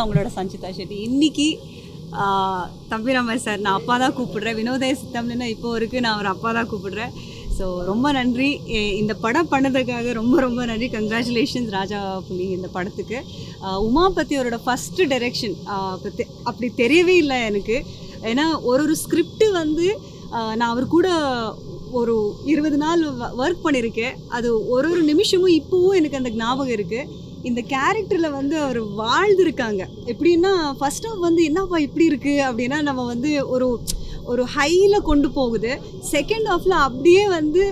நான் உங்களோட சஞ்சிதா ஷெட்டி. இன்னைக்கு தம்பிராமர் சார் நான் அப்பா தான் கூப்பிடுறேன். வினோதய சித்தம்னு இப்போ இருக்குது நான் அவர் அப்பா தான் கூப்பிடுறேன். ஸோ ரொம்ப நன்றி. இந்த படம் பண்ணதுக்காக ரொம்ப ரொம்ப நன்றி. கங்க்ராச்சுலேஷன்ஸ் ராஜா புலி இந்த படத்துக்கு. உமாபத்தியோரோட அவரோட ஃபஸ்ட்டு டைரெக்ஷன் அப்படி தெரியவே இல்லை எனக்கு. ஏன்னா ஒரு ஒரு ஸ்கிரிப்ட் வந்து நான் அவர் கூட ஒரு இருபது நாள் ஒர்க் பண்ணியிருக்கேன் அது ஒரு ஒரு நிமிஷமும் இப்போவும் எனக்கு அந்த ஞாபகம் இருக்குது இந்த கேரக்டரில் வந்து அவர் வாழ்ந்துருக்காங்க. எப்படின்னா ஃபர்ஸ்ட் ஆஃப் வந்து என்னப்பா இப்படி இருக்குது அப்படின்னா நம்ம வந்து ஒரு ஒரு ஹையில் கொண்டு போகுது. செகண்ட் ஆஃபில் அப்படியே வந்து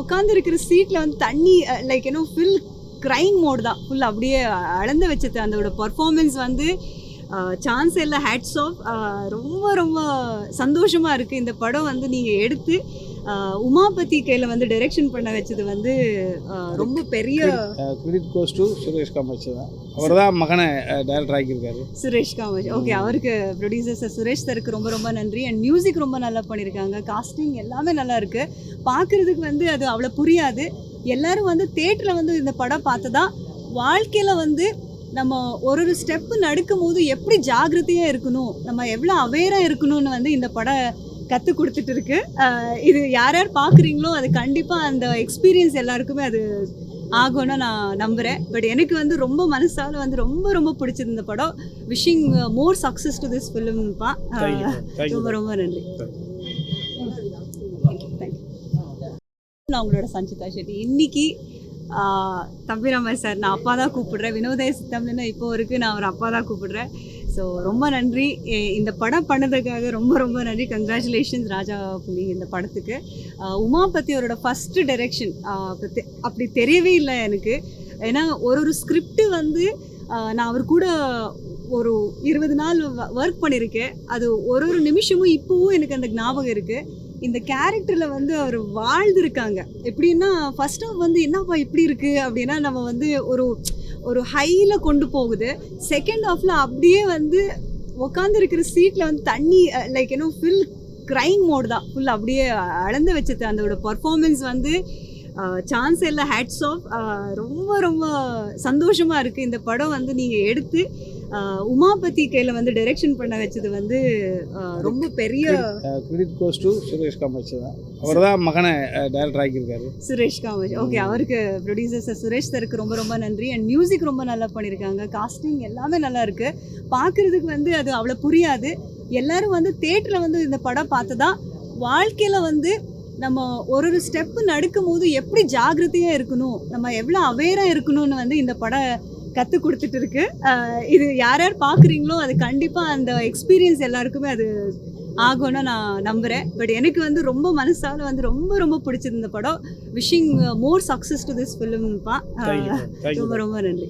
உட்காந்துருக்கிற சீட்டில் வந்து தண்ணி லைக் ஏன்னோ ஃபில் க்ரைம் மோட் தான். ஃபுல் அப்படியே அளந்து வச்சது. அதோட பர்ஃபார்மன்ஸ் வந்து சான்ஸ் இல்லை ஹேட்ஸ் ஆஃப் ரொம்ப ரொம்ப சந்தோஷமாக இருக்குது இந்த படம் வந்து நீங்கள் எடுத்து உமாபதி கையில் வந்து டைரெக்ஷன் பண்ண வச்சது வந்து ரொம்ப பெரிய credit goes to Suresh Kamatchi தான். அவர் தான் மகனை டைரக்டர் ஆக்கியிருக்காரு. சுரேஷ் காமராஜ் ஓகே அவருக்கு ப்ரொடியூசர் சார் சுரேஷ் சாருக்கு ரொம்ப ரொம்ப நன்றி. அண்ட் மியூசிக் ரொம்ப நல்லா பண்ணியிருக்காங்க. காஸ்டிங் எல்லாமே நல்லா இருக்கு. பார்க்குறதுக்கு வந்து அது அவ்வளோ புரியாது. எல்லாரும் வந்து தேட்டரில் வந்து இந்த படம் பார்த்து தான் வாழ்க்கையில் வந்து நம்ம ஒரு ஒரு ஸ்டெப்பு நடக்கும் போது எப்படி ஜாக்கிரதையாக இருக்கணும் நம்ம எவ்வளோ அவேராக இருக்கணும்னு வந்து இந்த படம் கற்றுக் கொடுத்துட்டு இருக்கு இது யார் யார் பார்க்குறீங்களோ அது கண்டிப்பாக அந்த எக்ஸ்பீரியன்ஸ் எல்லாருக்குமே அது ஆகும்னு நான் நம்புகிறேன் பட் எனக்கு வந்து ரொம்ப மனசால வந்து ரொம்ப ரொம்ப பிடிச்சது இந்த படம் wishing more success to this ஃபிலிம்ப்பா ரொம்ப ரொம்ப நன்றி. நான் உங்களோட சஞ்சிதா ஷெட்டி. இன்னைக்கு ஆஹ், தம்பிராமர் சார் நான் அப்பா தான் கூப்பிடுறேன். வினோதய சித்தம்னு இப்போ வரைக்கும் நான் அவர் அப்பா தான் கூப்பிடுறேன். ஸோ ரொம்ப நன்றி. இந்த படம் பண்ணதுக்காக ரொம்ப ரொம்ப நன்றி. கங்க்ராச்சுலேஷன்ஸ் ராஜா புலி இந்த படத்துக்கு. ஆஹ், உமாபதி அவரோட ஃபஸ்ட்டு டைரெக்ஷன் அப்படி தெரியவே இல்லை எனக்கு. ஏன்னா ஒரு ஒரு ஸ்கிரிப்டு வந்து நான் அவர் கூட ஒரு இருபது நாள் ஒர்க் பண்ணியிருக்கேன் அது ஒரு ஒரு நிமிஷமும் இப்போவும் எனக்கு அந்த ஞாபகம் இருக்குது இந்த கேரக்டரில் வந்து அவர் வாழ்ந்திருக்காங்க. எப்படின்னா ஃபர்ஸ்ட் ஆஃப் வந்து என்னப்பா இப்படி இருக்குது அப்படின்னா நம்ம வந்து ஒரு ஒரு ஹையில் கொண்டு போகுது. செகண்ட் ஹாஃபில் அப்படியே வந்து உட்காந்துருக்கிற சீட்டில் வந்து தண்ணி லைக் ஏன்னோ ஃபில் க்ரைம் மோட் தான். ஃபுல் அப்படியே அளந்து வச்சது. அதோட பர்ஃபார்மன்ஸ் வந்து சான்ஸ் இல்லை. ஹேட்ஸ் ஆஃப் ரொம்ப ரொம்ப சந்தோஷமாக இருக்குது இந்த படம் வந்து நீங்கள் எடுத்து உமாபதி கையில் வந்து டைரெக்ஷன் பண்ண வச்சது வந்து ரொம்ப பெரிய credit goes to Suresh Kamatchi தான் அவர் தான். மகனை டைரக்டர் ஆக்கியிருக்காரு சுரேஷ் காமராஜ் ஓகே அவருக்கு ப்ரொடியூசர் சார் சுரேஷ் சாருக்கு ரொம்ப ரொம்ப நன்றி. அண்ட் மியூசிக் ரொம்ப நல்லா பண்ணியிருக்காங்க காஸ்டிங் எல்லாமே நல்லா இருக்கு. பார்க்குறதுக்கு வந்து அது அவ்வளோ புரியாது. எல்லாரும் வந்து தேட்டரில் வந்து இந்த படம் பார்த்து தான் வாழ்க்கையில் வந்து நம்ம ஒரு ஒரு ஸ்டெப்பு நடக்கும் போது எப்படி ஜாக்கிரதையாக இருக்கணும் நம்ம எவ்வளோ அவேராக இருக்கணும்னு வந்து இந்த படம் கற்றுக் கொடுத்துட்டு இருக்கு இது யார் யார் பார்க்குறீங்களோ அது கண்டிப்பாக அந்த எக்ஸ்பீரியன்ஸ் எல்லாருக்குமே அது ஆகும்னு நான் நம்புகிறேன் பட் எனக்கு வந்து ரொம்ப மனசால வந்து ரொம்ப ரொம்ப பிடிச்சது இந்த படம் wishing more success to this ஃபிலிம்ப்பா ரொம்ப ரொம்ப நன்றி.